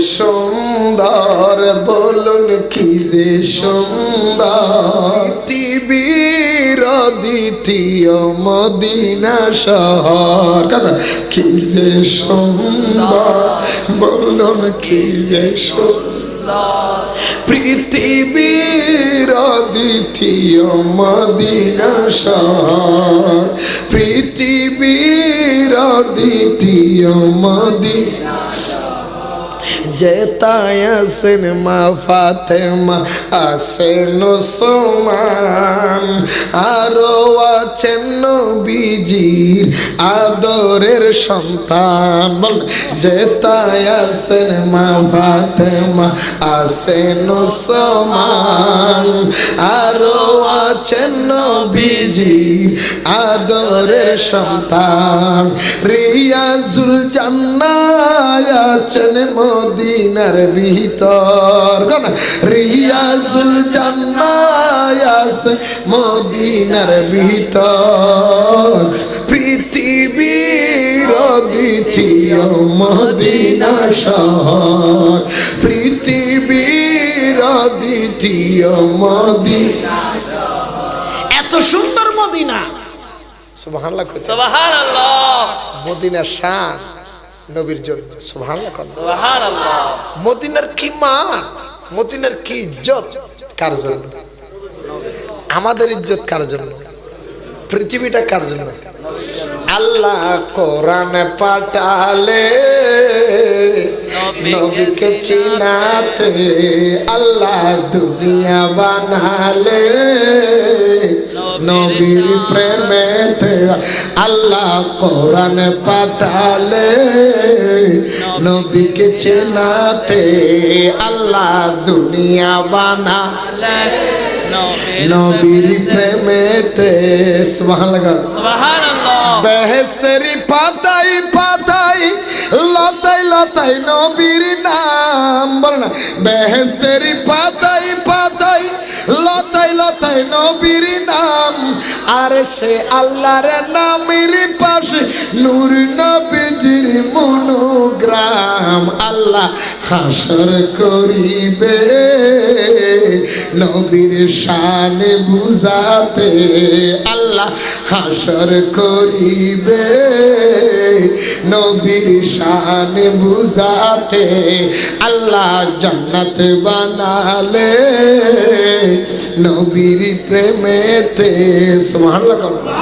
সুন্দর, বলুন কি যে সুন্দর? পৃথিবীর দ্বিতীয় মদিনা শহর। কি যে সুন্দর, বলুন কি যে পৃথিবীর দ্বিতীয় মদিনা শহর। পৃথিবীর দ্বিতীয় মদিনা যেতায় আসেন মা ফাতেমা আসেন সোমান আরও আছেন নবীজির আদরের সন্তান। বল, যেতায় আসেন মা ফাতেমা আসেন সোমান আছেন নবীজির আদরের সন্তান। রিয়াজুল জান্নায় আছেন মদিনার ভিতর। গান রিয়াজুল জান্নায় আছেন মদিনার ভিতর। পৃথিবীর দ্বিতীয় মদিনা শহর। পৃথিবীর দ্বিতীয় মদিনা এত সুন্দর মদিনা। সুবহানাল্লাহ সুবহানাল্লাহ। মদিনার শান নবীর জন্য। সুবহানাল্লাহ সুবহানাল্লাহ। মদিনার কি মান? মদিনার কি ইজ্জত? কার জন্য? আমাদের ইজ্জত কার জন্য? পৃথিবীটা কার জন্য? আল্লাহ কোরআন পাঠালে নবীকে চিনাতে আল্লাহ দুনিয়া বানালে। নবীর প্রেমেতে আল্লাহ কোরআন পাঠালে। নবীকে চেনাতে আল্লাহ দুনিয়া বানা নবীর প্রেমেতে সুবহানাল্লাহ। সুবহানাল্লাহ। বেহেস্তেরি পাতাই পাতাই লতাই লতাই নবীর নাম। বল না বেহেস্তেরি পাতাই পাতাই লতাই লতাই নবীর নাম। আর সে আল্লাহর নামের পাশে নূর নবীজির মনোগ্রাম। আল্লাহ হাসর করিবে। নবীর শান বুঝাতে আল্লাহ হাসর করিবে। নবীর শান বুঝাতে আল্লাহ জান্নাত বানালে। নবীর প্রেমেতে, সুবহানাল্লাহ